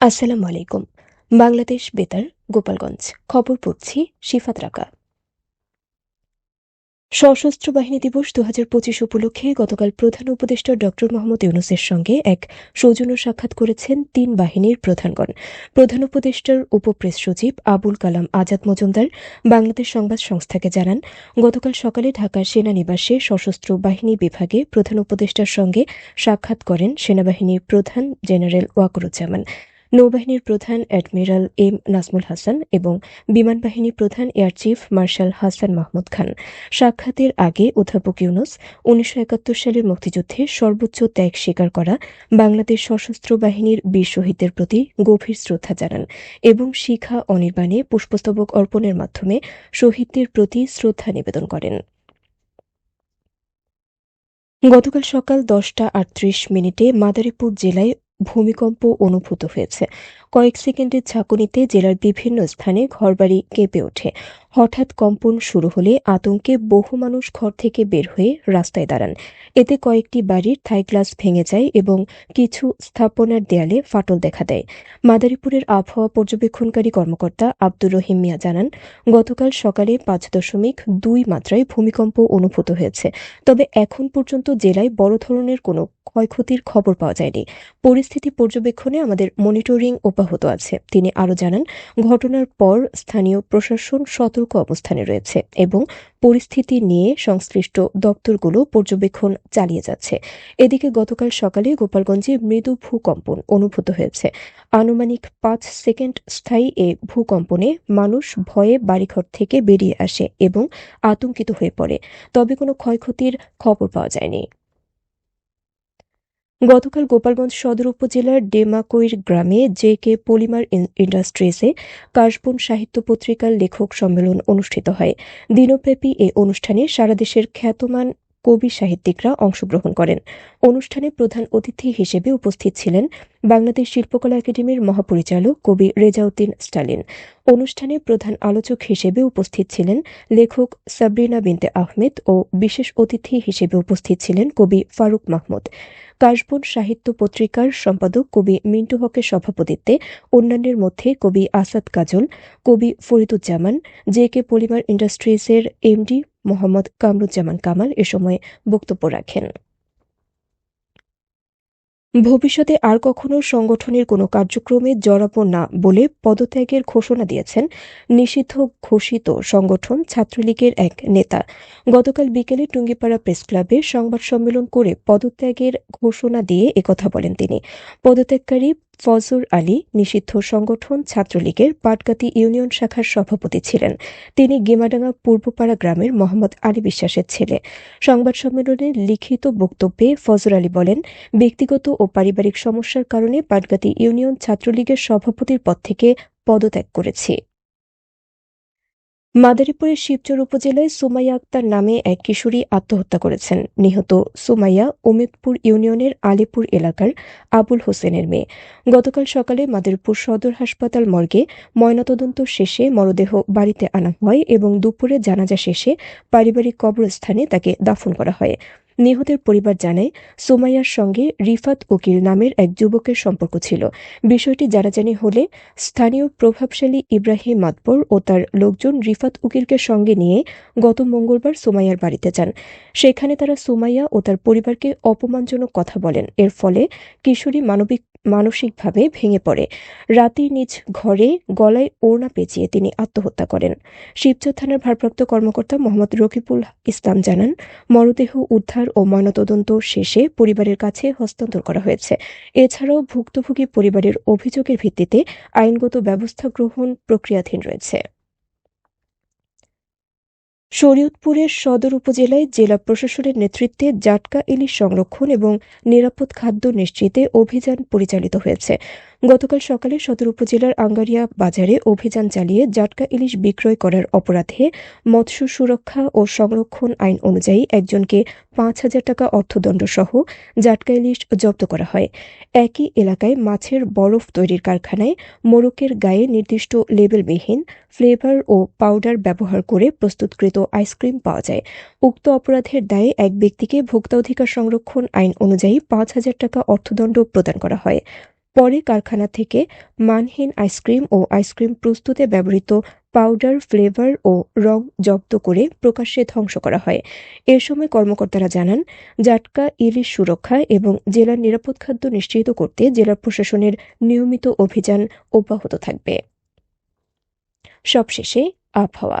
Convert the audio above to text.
আসসালামু আলাইকুম। বাংলাদেশ বেতার, গোপালগঞ্জ। খবর পড়ছি শিফাত রাকা। সশস্ত্র বাহিনী দিবস দু হাজার পঁচিশ উপলক্ষে গতকাল প্রধান উপদেষ্টা ড. মোহাম্মদ ইউনুসের সঙ্গে এক সৌজন্য সাক্ষাৎ করেছেন তিন বাহিনীর প্রধানগণ। প্রধান উপদেষ্টার উপপ্রেস সচিব আবুল কালাম আজাদ মজুমদার বাংলাদেশ সংবাদ সংস্থাকে জানান, গতকাল সকালে ঢাকার সেনানিবাসে সশস্ত্র বাহিনী বিভাগে প্রধান উপদেষ্টার সঙ্গে সাক্ষাৎ করেন সেনাবাহিনীর প্রধান জেনারেল ওয়াকরুজ্জামান। নৌবাহিনীর প্রধান অ্যাডমিরাল এম নাজমুল হাসান এবং বিমান বাহিনী প্রধান air chief marshal Hasan Mahmud Khan. সাক্ষাতের আগে অধ্যাপক ইউনুস, উনিশশো একাত্তর সালের মুক্তিযুদ্ধে সর্বোচ্চ ত্যাগ স্বীকার করা বাংলাদেশ সশস্ত্র বাহিনীর বীর শহীদদের প্রতি গভীর শ্রদ্ধা জানান এবং শিখা অনির্বাণে পুষ্পস্তবক অর্পণের মাধ্যমে শহীদদের প্রতি শ্রদ্ধা নিবেদন করেন। গতকাল সকাল দশটা আটত্রিশ মিনিটে মাদারীপুর জেলায় ভূমিকম্প অনুভূত হয়েছে। কয়েক সেকেন্ডের ঝাঁকুনিতে জেলার বিভিন্ন স্থানে ঘরবাড়ি কেঁপে ওঠে। হঠাৎ কম্পন শুরু হলে আতঙ্কে বহু মানুষ ঘর থেকে বের হয়ে রাস্তায় দাঁড়ান। এতে কয়েকটি বাড়ির থাই গ্লাস ভেঙে যায় এবং কিছু স্থাপনার দেয়ালে ফাটল দেখা দেয়। মাদারীপুরের আবহাওয়া পর্যবেক্ষণকারী কর্মকর্তা আব্দুর রহিম মিয়া জানান, গতকাল সকালে পাঁচ দশমিক দুই মাত্রায় ভূমিকম্প অনুভূত হয়েছে। তবে এখন পর্যন্ত জেলায় বড় ধরনের কোনো ক্ষয়ক্ষতির খবর পাওয়া যায়নি। পরিস্থিতি পর্যবেক্ষণে আমাদের মনিটরিং অব্যাহত আছে। তিনি আরও জানান, ঘটনার পর স্থানীয় প্রশাসন সতর্ক অবস্থানে রয়েছে এবং পরিস্থিতি নিয়ে সংশ্লিষ্ট দপ্তরগুলো পর্যবেক্ষণ চালিয়ে যাচ্ছে। এদিকে গতকাল সকালে গোপালগঞ্জে মৃদু ভূকম্পন অনুভূত হয়েছে। আনুমানিক পাঁচ সেকেন্ড স্থায়ী এ ভূকম্পনে মানুষ ভয়ে বাড়িঘর থেকে বেরিয়ে আসে এবং আতঙ্কিত হয়ে পড়ে। তবে কোনো ক্ষয়ক্ষতির খবর পাওয়া যায়নি। গতকাল গোপালগঞ্জ সদর উপজেলার ডেমাকৈর গ্রামে জে কে পলিমার ইন্ডাস্ট্রিজে কাশবন সাহিত্য পত্রিকার লেখক সম্মেলন অনুষ্ঠিত হয়। দিনব্যাপী এ অনুষ্ঠানে সারা দেশের খ্যাতমান কবি সাহিত্যিকরা অংশগ্রহণ করেন। অনুষ্ঠানে প্রধান অতিথি হিসেবে উপস্থিত ছিলেন বাংলাদেশ শিল্পকলা একাডেমির মহাপরিচালক কবি রেজাউদ্দিন স্টালিন। অনুষ্ঠানে প্রধান আলোচক হিসেবে উপস্থিত ছিলেন লেখক সাবরিনা বিনতে আহমেদ ও বিশেষ অতিথি হিসেবে উপস্থিত ছিলেন কবি ফারুক মাহমুদ। কাশবন সাহিত্য পত্রিকার সম্পাদক কবি মিন্টু হকের সভাপতিত্বে অন্যান্যের মধ্যে কবি আসাদ কাজল, কবি ফরিদুজ্জামান, জে কে পলিমার ইন্ডাস্ট্রিজের এমডি মোহাম্মদ কামরুজ্জামান কামাল এ সময় বক্তব্য রাখেন। ভবিষ্যতে আর কখনো সংগঠনের কোনো কার্যক্রমে জড়াব না বলে পদত্যাগের ঘোষণা দিয়েছেন নিষিদ্ধ ঘোষিত সংগঠন ছাত্রলীগের এক নেতা। গতকাল বিকেলে টুঙ্গিপাড়া প্রেস ক্লাবে সংবাদ সম্মেলন করে পদত্যাগের ঘোষণা দিয়ে একথা বলেন তিনি। পদত্যাগকারী ফজর আলী নিষিদ্ধ সংগঠন ছাত্রলীগের পাটগাতি ইউনিয়ন শাখার সভাপতি ছিলেন। তিনি গেমাডাঙ্গা পূর্বপাড়া গ্রামের মোহাম্মদ আলী বিশ্বাসের ছেলে। সংবাদ সম্মেলনে লিখিত বক্তব্যে ফজর আলী বলেন, ব্যক্তিগত ও পারিবারিক সমস্যার কারণে পাটগাতি ইউনিয়ন ছাত্রলীগের সভাপতির পদ থেকে পদত্যাগ করেছি। মাদারীপুরের শিবচর উপজেলায় সুমাইয়া আক্তার নামে এক কিশোরী আত্মহত্যা করেছেন। নিহত সুমাইয়া উমেদপুর ইউনিয়নের আলিপুর এলাকার আবুল হোসেনের মেয়ে। গতকাল সকালে মাদারীপুর সদর হাসপাতাল মর্গে ময়নাতদন্ত শেষে মরদেহ বাড়িতে আনা হয় এবং দুপুরে জানাজা শেষে পারিবারিক কবরস্থানে তাকে দাফন করা হয়। নিহতের পরিবার জানায়, সুমাইয়ার সঙ্গে রিফাত উকিল নামের এক যুবকের সম্পর্ক ছিল। বিষয়টি জানাজানি হলে স্থানীয় প্রভাবশালী ইব্রাহিম মাতবর ও তার লোকজন রিফাত উকিলকে সঙ্গে নিয়ে গত মঙ্গলবার সুমাইয়ার বাড়িতে যান। সেখানে তারা সুমাইয়া ও তার পরিবারকে অপমানজনক কথা বলেন। এর ফলে কিশোরী মানবিক মানসিকভাবে ভেঙে পড়ে। রাতের নিজ ঘরে গলায় ওড়না পেঁচিয়ে তিনি আত্মহত্যা করেন। শিবচর থানার ভারপ্রাপ্ত কর্মকর্তা মোহাম্মদ রকিবুল ইসলাম জানান, মরদেহ উদ্ধার ও ময়নাতদন্ত শেষে পরিবারের কাছে হস্তান্তর করা হয়েছে। এছাড়াও ভুক্তভোগী পরিবারের অভিযোগের ভিত্তিতে আইনগত ব্যবস্থা গ্রহণ প্রক্রিয়াধীন রয়েছে। শরীয়তপুরের সদর উপজেলায় জেলা প্রশাসনের নেতৃত্বে জাটকা ইলিশ সংরক্ষণ এবং নিরাপদ খাদ্য নিশ্চিতে অভিযান পরিচালিত হয়েছে। গতকাল সকালে সদর উপজেলার আঙ্গারিয়া বাজারে অভিযান চালিয়ে জাটকা ইলিশ বিক্রয় করার অপরাধে মৎস্য সুরক্ষা ও সংরক্ষণ আইন অনুযায়ী একজনকে পাঁচ হাজার টাকা অর্থদণ্ড সহ জাটকা ইলিশ জব্দ করা হয়। একই এলাকায় মাছের বরফ তৈরির কারখানায় মোরকের গায়ে নির্দিষ্ট লেবেলবিহীন ফ্লেভার ও পাউডার ব্যবহার করে প্রস্তুতকৃত আইসক্রিম পাওয়া যায়। উক্ত অপরাধের দায়ে এক ব্যক্তিকে ভোক্তা অধিকার সংরক্ষণ আইন অনুযায়ী পাঁচ হাজার টাকা অর্থদণ্ড প্রদান করা হয়। পরে কারখানা থেকে মানহীন আইসক্রিম ও আইসক্রিম প্রস্তুতে ব্যবহৃত পাউডার, ফ্লেভার ও রং জব্দ করে প্রকাশ্যে ধ্বংস করা হয়। এ সময় কর্মকর্তারা জানান, জাটকা ইলিশ সুরক্ষা এবং জেলার নিরাপদ খাদ্য নিশ্চিত করতে জেলা প্রশাসনের নিয়মিত অভিযান অব্যাহত থাকবে। সবশেষে আবহাওয়া।